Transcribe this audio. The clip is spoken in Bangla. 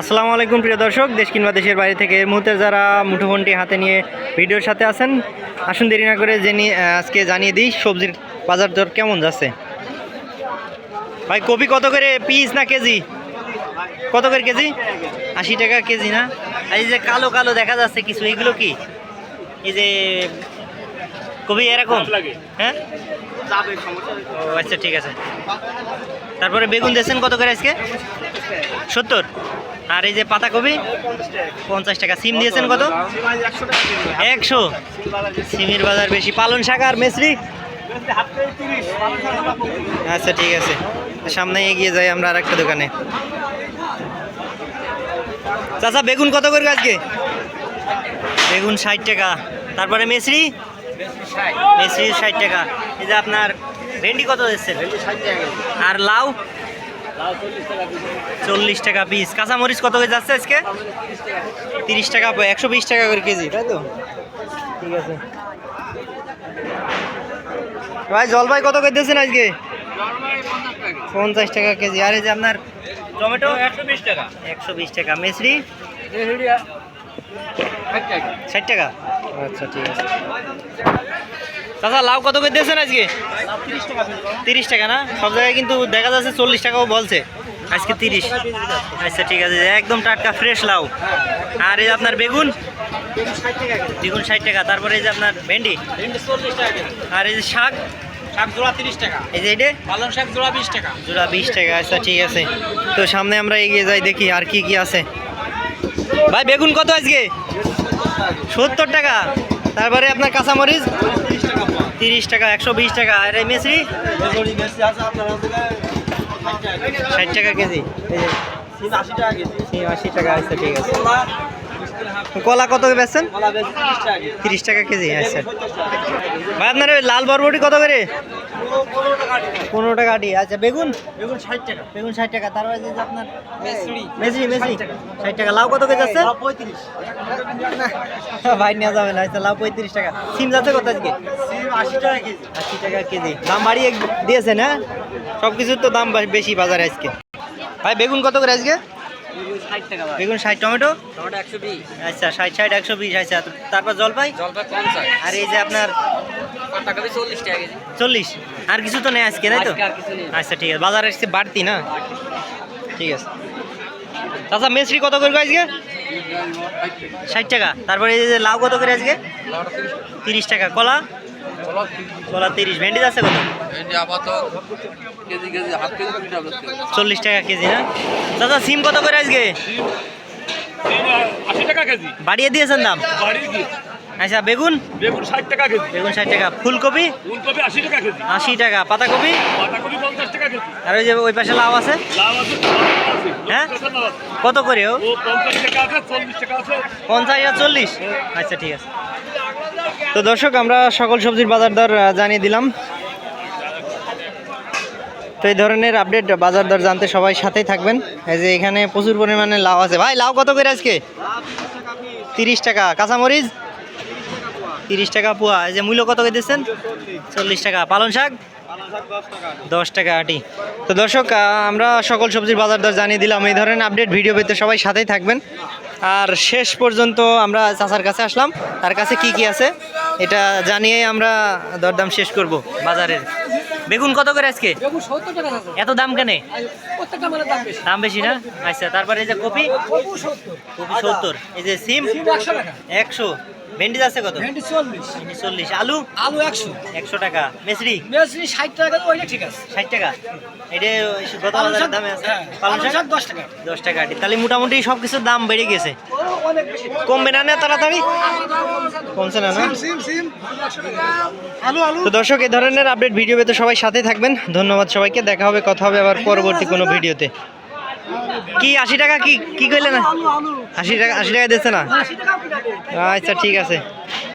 আসসালামু আলাইকুম প্রিয় দর্শক দেশ কিংবা দেশের বাইরে থেকে এই মুহূর্তে যারা মুঠোফোনটি হাতে নিয়ে ভিডিওর সাথে আছেন আসুন দেরি না করে জেনে আজকে জানিয়ে দিই সবজির বাজার দর কেমন যাচ্ছে? ভাই কপি কত করে পিস না কেজি? কত করে কেজি? আশি টাকা কেজি না? আর এই যে কালো কালো দেখা যাচ্ছে কিছু এগুলো কি? এই যে কবি এরকম? হ্যাঁ? ও আচ্ছা ঠিক আছে। তারপরে বেগুন দিয়েছেন কত করে আজকে? সত্তর। আর এই যে পাতাকপি, পঞ্চাশ টাকা। সিম দিয়েছেন কত? একশো। সিমের বাজার বেশি। পালন শাক আর মেসরি? আচ্ছা ঠিক আছে। সামনে এগিয়ে যাই আমরা আর একটা দোকানে। চাচা, বেগুন কত করে আজকে? বেগুন ষাট টাকা। তারপরে মেসরি? মেসরি ষাট টাকা। এই যে আপনার ভেন্ডি কত দিচ্ছেন আর লাউ? চল্লিশ টাকা পিস কাঁচামরিচ কত কেজি যাচ্ছে আজকে? তিরিশ টাকা একশো বিশ টাকা করে কেজি তাই তো? ঠিক আছে। ভাই জলপাই কত করে দিয়েছেন আজকে? পঞ্চাশ টাকা কেজি। আর এই যে আপনার টমেটো? একশো বিশ টাকা। একশো বিশ টাকা। মেসরি? ষাট টাকা? আচ্ছা ঠিক আছে। দাদা, লাউ কত করে দিয়েছেন আজকে? তিরিশ টাকা না? সব জায়গায় কিন্তু দেখা যাচ্ছে চল্লিশ টাকাও বলছে। আজকে তিরিশ। আচ্ছা ঠিক আছে, একদম টাটকা ফ্রেশ লাউ। আর এই আপনার বেগুন? বেগুন ষাট টাকা, তারপরে এই যে আপনার ভেন্ডি। আর এই যে শাক? শাক তিরিশ টাকা এই যে পালং শাক বিশ টাকা বিশ টাকা আচ্ছা ঠিক আছে। তো সামনে আমরা এগিয়ে যাই, দেখি আর কি কি আছে। ভাই, বেগুন কত আজকে? সত্তর টাকা। তারপরে আপনার কাঁচামরিচ? তিরিশ টাকা একশো বিশ টাকা। আর এই মেসরি ষাট টাকা কেজি। আশি টাকা আচ্ছা ঠিক আছে। কলা কত বেচছেন? তিরিশ টাকা কেজি আচ্ছা। ভাই আপনার ওই লাল বরবটি কত করে? পনেরো টাকা আটি। আচ্ছা বেগুন? বেগুন ষাট টাকা। বেগুন ষাট টাকা তারপরে আপনার মেসরি মেসি মেসি। ষাট টাকা। লাউ কত কেজি আছে পঁয়ত্রিশ। ভাই নেওয়া যাবে না। আচ্ছা লাউ পঁয়ত্রিশ টাকা। সিম যাচ্ছে কত আজকে? আশি টাকা কেজি। দাম বাড়িয়ে দিয়েছে না? সব কিছুর তো দাম বেশি বাজারে আজকে। ভাই বেগুন কত করে আজকে? বেগুন ষাট টমেটো? আচ্ছা ষাট ষাট একশো বিশ আচ্ছা। তারপর জলপাই? আর এই যে আপনার চল্লিশ আর কিছু তো নেই আজকে তাই তো। আচ্ছা ঠিক আছে। বাজারে এসছে বাড়তি না? ঠিক আছে। আচ্ছা মেসরি কত করে আজকে? ষাট টাকা। তারপরে এই যে লাউ কত করে আজকে? তিরিশ টাকা। কলা? কলা তিরিশ ভেন্ডি আছে কত? চল্লিশ টাকা কেজি না দাদা সিম কত করে আজকে? আশি টাকা কেজি। বাড়িয়ে দিয়েছেন দাম? আচ্ছা বেগুন? বেগুন ষাট টাকা কেজি। বেগুন ষাট টাকা। ফুলকপি? ফুলকপি আশি টাকা কেজি। আশি টাকা। পাতাকপি? বাঁধাকপি পঞ্চাশ টাকা কেজি। আর ওই যে ওই পাশে লাউ আছে? লাউ আছে হ্যাঁ? কত করে ও? ও পঞ্চাশ টাকা আছে চল্লিশ টাকা আছে। পঞ্চাশ আর চল্লিশ? আচ্ছা ঠিক আছে। তো দর্শক, আমরা সকল সবজির বাজার দর জানিয়ে দিলাম। তো এই ধরনের আপডেট বাজার দর জানতে সবাই সাথেই থাকবেন। এই যে এখানে প্রচুর পরিমাণে লাউ আছে। ভাই, লাউ কত করে আজকে? তিরিশ টাকা। কাঁচামরিচ? তিরিশ টাকা পোয়া। এই যে মূল্য কত করে দিচ্ছেন চল্লিশ টাকা। পালন শাক? দশ টাকা আটি। তো দর্শক আমরা সকল সবজির বাজার দর জানিয়ে দিলাম। এই ধরনের আপডেট ভিডিও পেতে সবাই সাথেই থাকবেন। আর শেষ পর্যন্ত আমরা চাচার কাছে আসলাম। তার কাছে কি কি আছে এটা জানিয়ে আমরা দরদাম শেষ করব বাজারের। বেগুন কত করে আজকে? এত দাম কেন? দাম বেশি। না? আচ্ছা তারপরে এই যে কপি? কপি সত্তর। এই যে সিম? একশো। ভেন্ডি আছে কত? ভেন্ডি চল্লিশ। ভেন্ডি চল্লিশ। আলু? আলু একশো। একশো টাকা। মেসরি? মেসরি ষাট টাকা ওইটা ঠিক আছে। ষাট টাকা? এটা গত বাজারের দামে আছে? হ্যাঁ, পালং শাক? দশ টাকা। দশ টাকা তাহলে মোটামুটি সব কিছুর দাম বেড়ে গেছে। অনেক বেশি। কমবে না না তাড়াতাড়ি? কমছে না না? সিম সিম আলু আলু। তো দর্শক এই ধরনের আপডেট ভিডিও পেতে সবাই সাথে থাকবেন। ধন্যবাদ সবাইকে। দেখা হবে কথা হবে আবার পরবর্তী কোনো ভিডিওতে কি আশি টাকা? কি কি করলে না আশি টাকা আশি টাকা দিচ্ছে না। আচ্ছা ঠিক আছে।